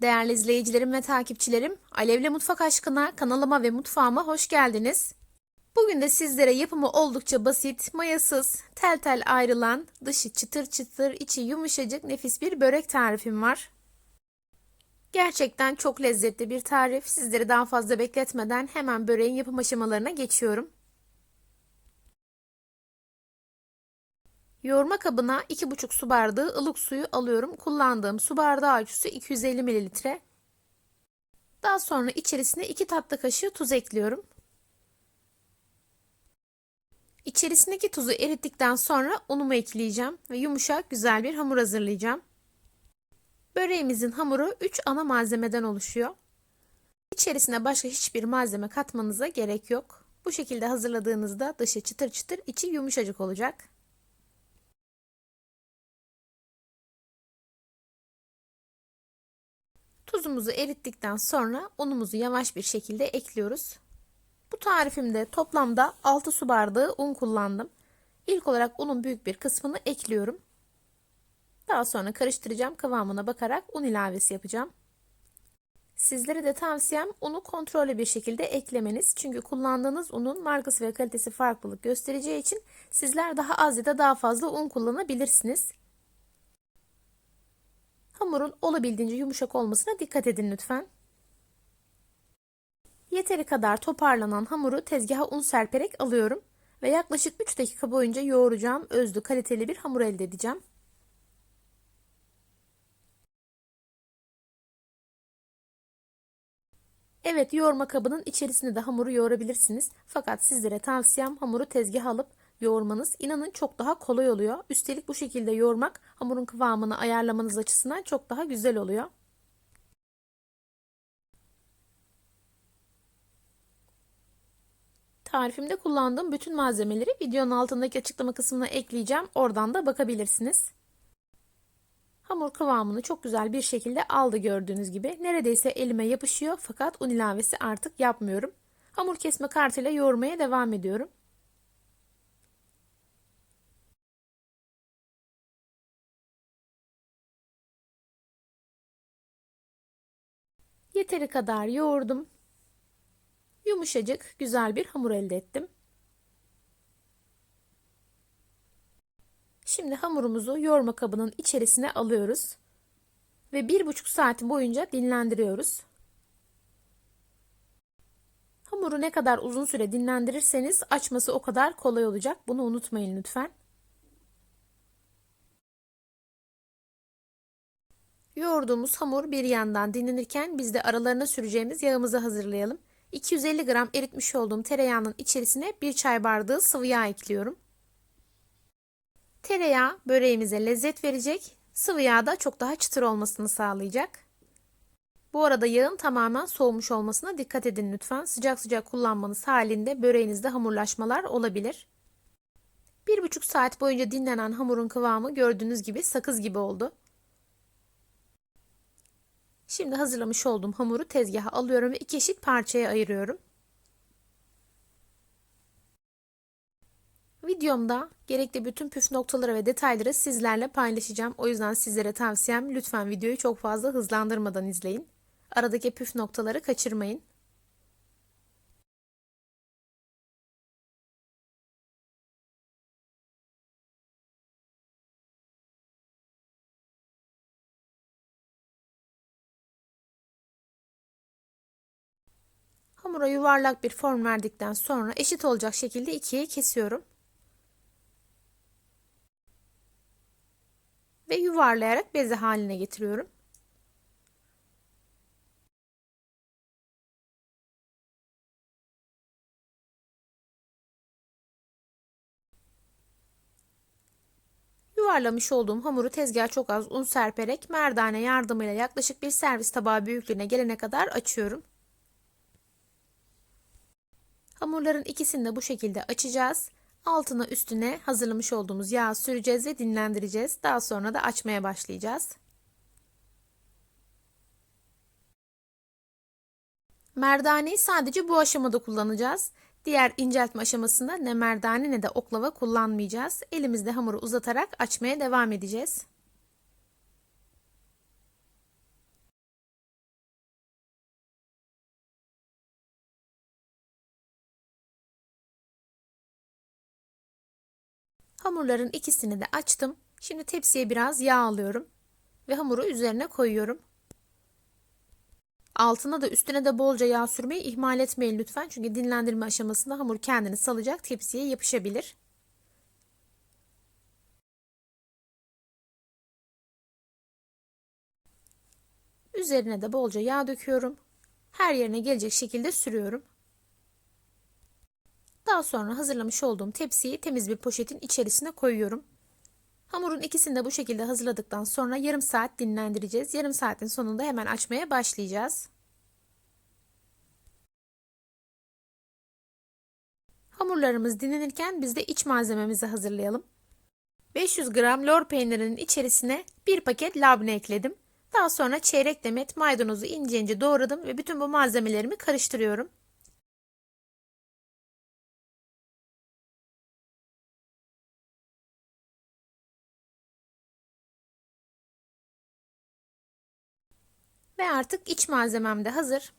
Değerli izleyicilerim ve takipçilerim, Alevle Mutfak Aşkına kanalıma ve mutfağıma hoş geldiniz. Bugün de sizlere yapımı oldukça basit, mayasız, tel tel ayrılan, dışı çıtır çıtır, içi yumuşacık nefis bir börek tarifim var. Gerçekten çok lezzetli bir tarif. Sizleri daha fazla bekletmeden hemen böreğin yapım aşamalarına geçiyorum. Yoğurma kabına 2,5 su bardağı ılık suyu alıyorum. Kullandığım su bardağı ölçüsü 250 ml. Daha sonra içerisine 2 tatlı kaşığı tuz ekliyorum. İçerisindeki tuzu erittikten sonra unumu ekleyeceğim ve yumuşak güzel bir hamur hazırlayacağım. Böreğimizin hamuru 3 ana malzemeden oluşuyor. İçerisine başka hiçbir malzeme katmanıza gerek yok. Bu şekilde hazırladığınızda dışı çıtır çıtır, içi yumuşacık olacak. Tuzumuzu erittikten sonra unumuzu yavaş bir şekilde ekliyoruz. Bu tarifimde toplamda 6 su bardağı un kullandım. İlk olarak unun büyük bir kısmını ekliyorum. Daha sonra karıştıracağım kıvamına bakarak un ilavesi yapacağım. Sizlere de tavsiyem unu kontrollü bir şekilde eklemeniz. Çünkü kullandığınız unun markası ve kalitesi farklılık göstereceği için sizler daha az ya da daha fazla un kullanabilirsiniz. Hamurun olabildiğince yumuşak olmasına dikkat edin lütfen. Yeteri kadar toparlanan hamuru tezgaha un serperek alıyorum ve yaklaşık 3 dakika boyunca yoğuracağım özlü kaliteli bir hamur elde edeceğim. Evet yoğurma kabının içerisinde de hamuru yoğurabilirsiniz. Fakat sizlere tavsiyem hamuru tezgaha alıp yoğurmanız. İnanın çok daha kolay oluyor. Üstelik bu şekilde yoğurmak hamurun kıvamını ayarlamanız açısından çok daha güzel oluyor. Tarifimde kullandığım bütün malzemeleri videonun altındaki açıklama kısmına ekleyeceğim. Oradan da bakabilirsiniz. Hamur kıvamını çok güzel bir şekilde aldı gördüğünüz gibi. Neredeyse elime yapışıyor fakat un ilavesi artık yapmıyorum. Hamur kesme kartıyla yoğurmaya devam ediyorum. Yeteri kadar yoğurdum. Yumuşacık, güzel bir hamur elde ettim. Şimdi hamurumuzu yoğurma kabının içerisine alıyoruz. Ve bir buçuk saat boyunca dinlendiriyoruz. Hamuru ne kadar uzun süre dinlendirirseniz açması o kadar kolay olacak. Bunu unutmayın lütfen. Yoğurduğumuz hamur bir yandan dinlenirken biz de aralarına süreceğimiz yağımızı hazırlayalım. 250 gram eritmiş olduğum tereyağının içerisine bir çay bardağı sıvı yağ ekliyorum. Tereyağı böreğimize lezzet verecek, sıvı yağ da çok daha çıtır olmasını sağlayacak. Bu arada yağın tamamen soğumuş olmasına dikkat edin lütfen. Sıcak sıcak kullanmanız halinde böreğinizde hamurlaşmalar olabilir. Bir buçuk saat boyunca dinlenen hamurun kıvamı gördüğünüz gibi sakız gibi oldu. Şimdi hazırlamış olduğum hamuru tezgaha alıyorum ve iki eşit parçaya ayırıyorum. Videomda gerekli bütün püf noktaları ve detayları sizlerle paylaşacağım. O yüzden sizlere tavsiyem lütfen videoyu çok fazla hızlandırmadan izleyin. Aradaki püf noktaları kaçırmayın. Hamura yuvarlak bir form verdikten sonra eşit olacak şekilde ikiye kesiyorum. Ve yuvarlayarak beze haline getiriyorum. Yuvarlamış olduğum hamuru tezgaha çok az un serperek merdane yardımıyla yaklaşık bir servis tabağı büyüklüğüne gelene kadar açıyorum. Hamurların ikisini de bu şekilde açacağız. Altına üstüne hazırlamış olduğumuz yağı süreceğiz ve dinlendireceğiz. Daha sonra da açmaya başlayacağız. Merdaneyi sadece bu aşamada kullanacağız. Diğer inceltme aşamasında ne merdane ne de oklava kullanmayacağız. Elimizde hamuru uzatarak açmaya devam edeceğiz. Hamurların ikisini de açtım. Şimdi tepsiye biraz yağ alıyorum ve hamuru üzerine koyuyorum. Altına da üstüne de bolca yağ sürmeyi ihmal etmeyin lütfen. Çünkü dinlendirme aşamasında hamur kendini salacak, tepsiye yapışabilir. Üzerine de bolca yağ döküyorum. Her yerine gelecek şekilde sürüyorum. Daha sonra hazırlamış olduğum tepsiyi temiz bir poşetin içerisine koyuyorum. Hamurun ikisini de bu şekilde hazırladıktan sonra yarım saat dinlendireceğiz. Yarım saatin sonunda hemen açmaya başlayacağız. Hamurlarımız dinlenirken biz de iç malzememizi hazırlayalım. 500 gram lor peynirinin içerisine bir paket labne ekledim. Daha sonra çeyrek demet maydanozu ince ince doğradım ve bütün bu malzemelerimi karıştırıyorum. Artık iç malzemem de hazır.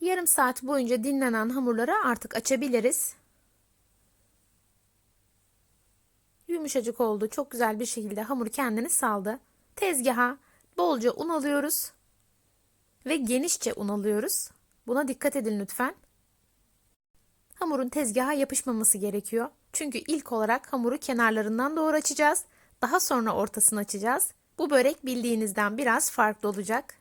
Yarım saat boyunca dinlenen hamurları artık açabiliriz. Yumuşacık oldu. Çok güzel bir şekilde hamur kendini saldı. Tezgaha bolca un alıyoruz. Ve genişçe un alıyoruz. Buna dikkat edin lütfen. Hamurun tezgaha yapışmaması gerekiyor. Çünkü ilk olarak hamuru kenarlarından doğru açacağız. Daha sonra ortasını açacağız. Bu börek bildiğinizden biraz farklı olacak.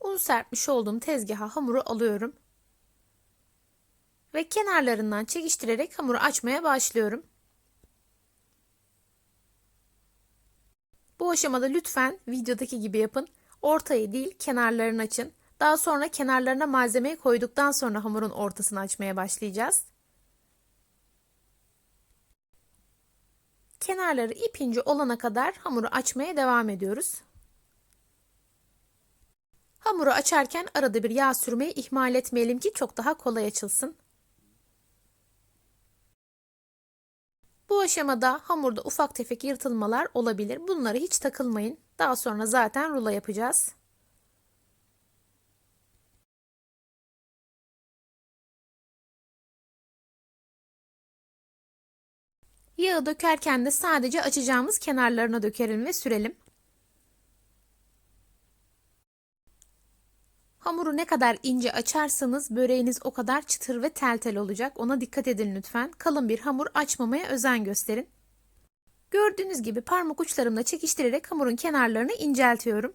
Un serpmiş olduğum tezgaha hamuru alıyorum. Ve kenarlarından çekiştirerek hamuru açmaya başlıyorum. Bu aşamada lütfen videodaki gibi yapın. Ortayı değil kenarlarını açın. Daha sonra kenarlarına malzemeyi koyduktan sonra hamurun ortasını açmaya başlayacağız. Kenarları ipince olana kadar hamuru açmaya devam ediyoruz. Hamuru açarken arada bir yağ sürmeyi ihmal etmeyelim ki çok daha kolay açılsın. Bu aşamada hamurda ufak tefek yırtılmalar olabilir. Bunlara hiç takılmayın. Daha sonra zaten rulo yapacağız. Yağı dökerken de sadece açacağımız kenarlarına dökelim ve sürelim. Hamuru ne kadar ince açarsanız böreğiniz o kadar çıtır ve tel tel olacak. Ona dikkat edin lütfen. Kalın bir hamur açmamaya özen gösterin. Gördüğünüz gibi parmak uçlarımla çekiştirerek hamurun kenarlarını inceltiyorum.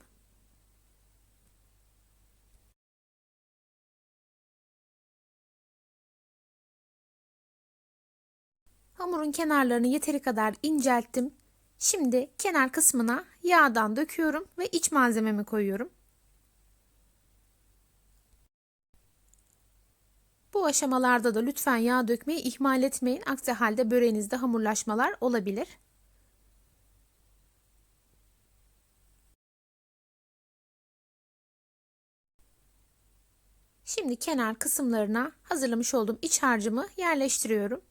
Hamurun kenarlarını yeteri kadar incelttim. Şimdi kenar kısmına yağdan döküyorum ve iç malzememi koyuyorum. Bu aşamalarda da lütfen yağ dökmeyi ihmal etmeyin. Aksi halde böreğinizde hamurlaşmalar olabilir. Şimdi kenar kısımlarına hazırlamış olduğum iç harcımı yerleştiriyorum.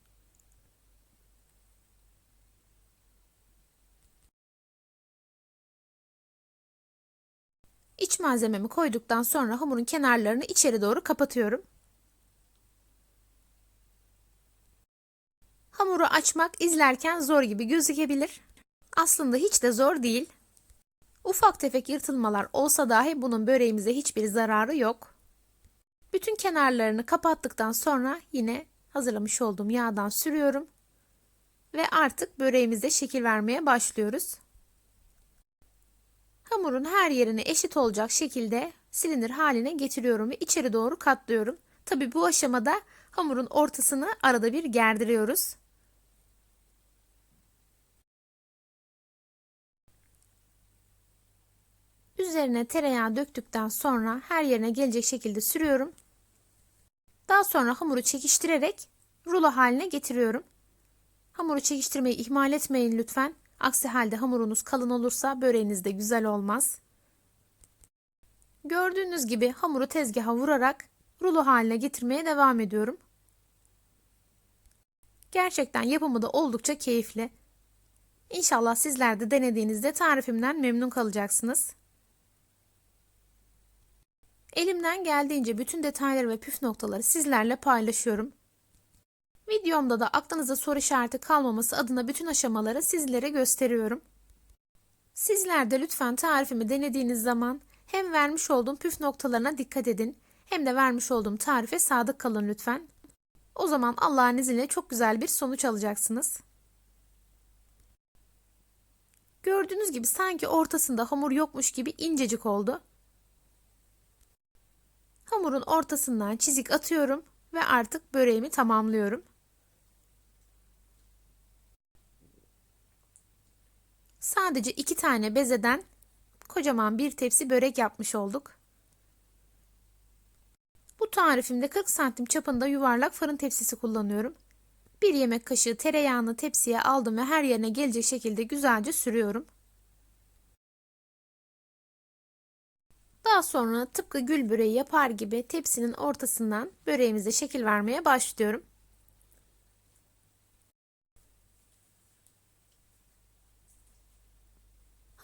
İç malzememi koyduktan sonra hamurun kenarlarını içeri doğru kapatıyorum. Hamuru açmak izlerken zor gibi gözükebilir. Aslında hiç de zor değil. Ufak tefek yırtılmalar olsa dahi bunun böreğimize hiçbir zararı yok. Bütün kenarlarını kapattıktan sonra yine hazırlamış olduğum yağdan sürüyorum. Ve artık böreğimize şekil vermeye başlıyoruz. Hamurun her yerine eşit olacak şekilde silinir haline getiriyorum ve içeri doğru katlıyorum. Tabi bu aşamada hamurun ortasını arada bir gerdiriyoruz. Üzerine tereyağı döktükten sonra her yerine gelecek şekilde sürüyorum. Daha sonra hamuru çekiştirerek rulo haline getiriyorum. Hamuru çekiştirmeyi ihmal etmeyin lütfen. Aksi halde hamurunuz kalın olursa böreğiniz de güzel olmaz. Gördüğünüz gibi hamuru tezgaha vurarak rulo haline getirmeye devam ediyorum. Gerçekten yapımı da oldukça keyifli. İnşallah sizler de denediğinizde tarifimden memnun kalacaksınız. Elimden geldiğince bütün detayları ve püf noktaları sizlerle paylaşıyorum. Videomda da aklınıza soru işareti kalmaması adına bütün aşamaları sizlere gösteriyorum. Sizler de lütfen tarifimi denediğiniz zaman hem vermiş olduğum püf noktalarına dikkat edin hem de vermiş olduğum tarife sadık kalın lütfen. O zaman Allah'ın izniyle çok güzel bir sonuç alacaksınız. Gördüğünüz gibi sanki ortasında hamur yokmuş gibi incecik oldu. Hamurun ortasından çizik atıyorum ve artık böreğimi tamamlıyorum. Sadece iki tane bezeden kocaman bir tepsi börek yapmış olduk. Bu tarifimde 40 santim çapında yuvarlak fırın tepsisi kullanıyorum. Bir yemek kaşığı tereyağını tepsiye aldım ve her yerine gelecek şekilde güzelce sürüyorum. Daha sonra tıpkı gül böreği yapar gibi tepsinin ortasından böreğimize şekil vermeye başlıyorum.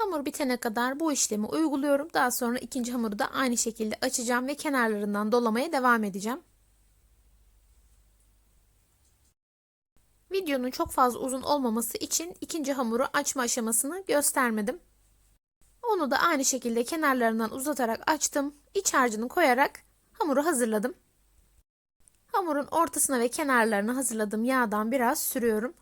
Hamur bitene kadar bu işlemi uyguluyorum. Daha sonra ikinci hamuru da aynı şekilde açacağım ve kenarlarından dolamaya devam edeceğim. Videonun çok fazla uzun olmaması için ikinci hamuru açma aşamasını göstermedim. Onu da aynı şekilde kenarlarından uzatarak açtım. İç harcını koyarak hamuru hazırladım. Hamurun ortasına ve kenarlarına hazırladığım yağdan biraz sürüyorum.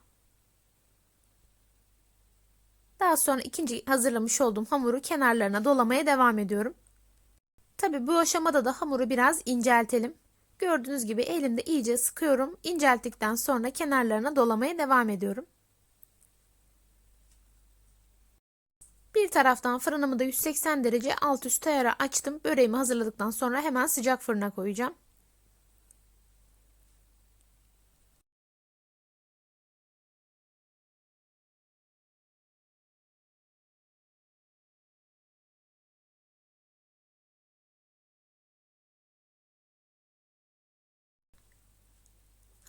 Daha sonra ikinci hazırlamış olduğum hamuru kenarlarına dolamaya devam ediyorum. Tabi bu aşamada da hamuru biraz inceltelim. Gördüğünüz gibi elimde iyice sıkıyorum. İncelttikten sonra kenarlarına dolamaya devam ediyorum. Bir taraftan fırınımı da 180 derece alt üst ayara açtım. Böreğimi hazırladıktan sonra hemen sıcak fırına koyacağım.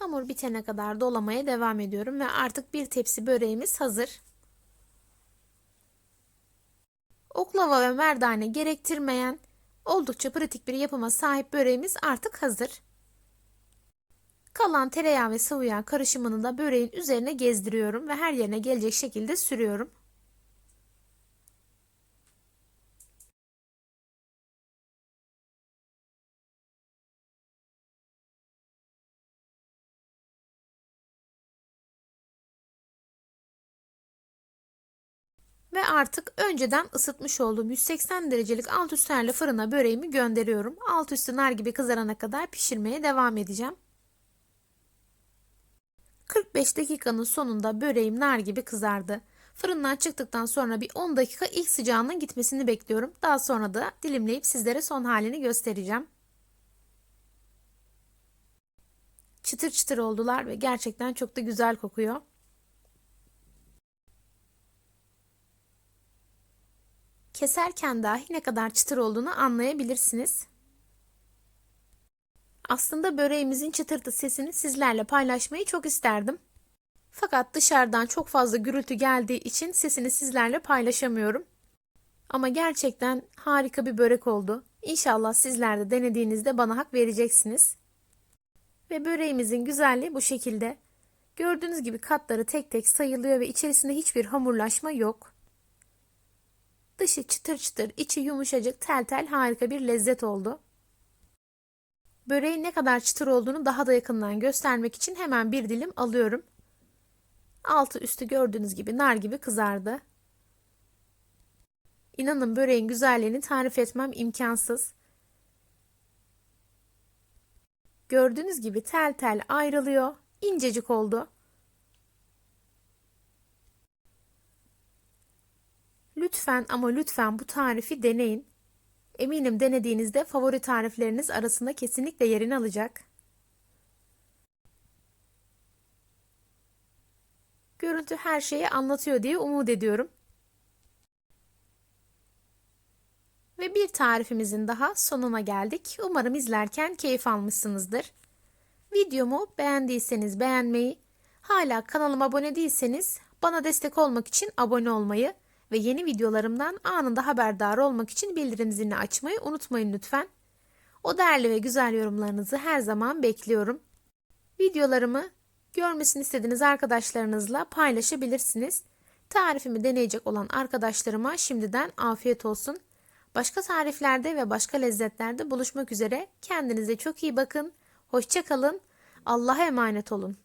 Hamur bitene kadar dolamaya devam ediyorum ve artık bir tepsi böreğimiz hazır. Oklava ve merdane gerektirmeyen oldukça pratik bir yapıma sahip böreğimiz artık hazır. Kalan tereyağı ve sıvı yağ karışımını da böreğin üzerine gezdiriyorum ve her yerine gelecek şekilde sürüyorum. Artık önceden ısıtmış olduğum 180 derecelik alt üst ayarlı fırına böreğimi gönderiyorum. Alt üstü nar gibi kızarana kadar pişirmeye devam edeceğim. 45 dakikanın sonunda böreğim nar gibi kızardı. Fırından çıktıktan sonra bir 10 dakika ilk sıcağının gitmesini bekliyorum. Daha sonra da dilimleyip sizlere son halini göstereceğim. Çıtır çıtır oldular ve gerçekten çok da güzel kokuyor. Keserken dahi ne kadar çıtır olduğunu anlayabilirsiniz. Aslında böreğimizin çıtırtı sesini sizlerle paylaşmayı çok isterdim. Fakat dışarıdan çok fazla gürültü geldiği için sesini sizlerle paylaşamıyorum. Ama gerçekten harika bir börek oldu. İnşallah sizler de denediğinizde bana hak vereceksiniz. Ve böreğimizin güzelliği bu şekilde. Gördüğünüz gibi katları tek tek sayılıyor ve içerisinde hiçbir hamurlaşma yok. Dışı çıtır çıtır, içi yumuşacık, tel tel harika bir lezzet oldu. Böreğin ne kadar çıtır olduğunu daha da yakından göstermek için hemen bir dilim alıyorum. Altı üstü gördüğünüz gibi nar gibi kızardı. İnanın böreğin güzelliğini tarif etmem imkansız. Gördüğünüz gibi tel tel ayrılıyor. incecik oldu. Lütfen ama lütfen bu tarifi deneyin. Eminim denediğinizde favori tarifleriniz arasında kesinlikle yerini alacak. Görüntü her şeyi anlatıyor diye umut ediyorum. Ve bir tarifimizin daha sonuna geldik. Umarım izlerken keyif almışsınızdır. Videomu beğendiyseniz beğenmeyi, hala kanalıma abone değilseniz bana destek olmak için abone olmayı ve yeni videolarımdan anında haberdar olmak için bildirim zilini açmayı unutmayın lütfen. O değerli ve güzel yorumlarınızı her zaman bekliyorum. Videolarımı görmesini istediğiniz arkadaşlarınızla paylaşabilirsiniz. Tarifimi deneyecek olan arkadaşlarıma şimdiden afiyet olsun. Başka tariflerde ve başka lezzetlerde buluşmak üzere. Kendinize çok iyi bakın. Hoşça kalın. Allah'a emanet olun.